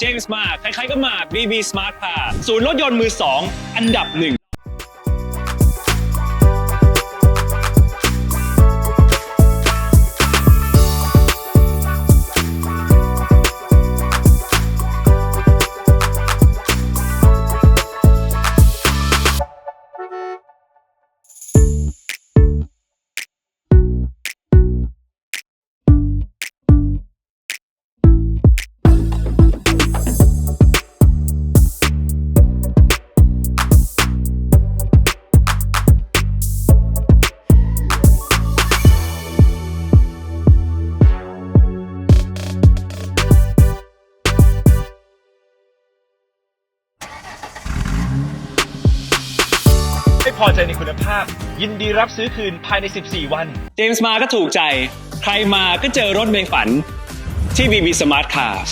เจมส์มาใครๆก็มา BB Smart Car ศูนย์รถยนต์มือ 2 อันดับหนึ่ง พอใจในคุณภาพ ยินดีรับซื้อคืนภายใน 14 วัน เจมส์มาก็ถูกใจ ใครมาก็เจอรถเมย์ฝันที่ BB Smart Cars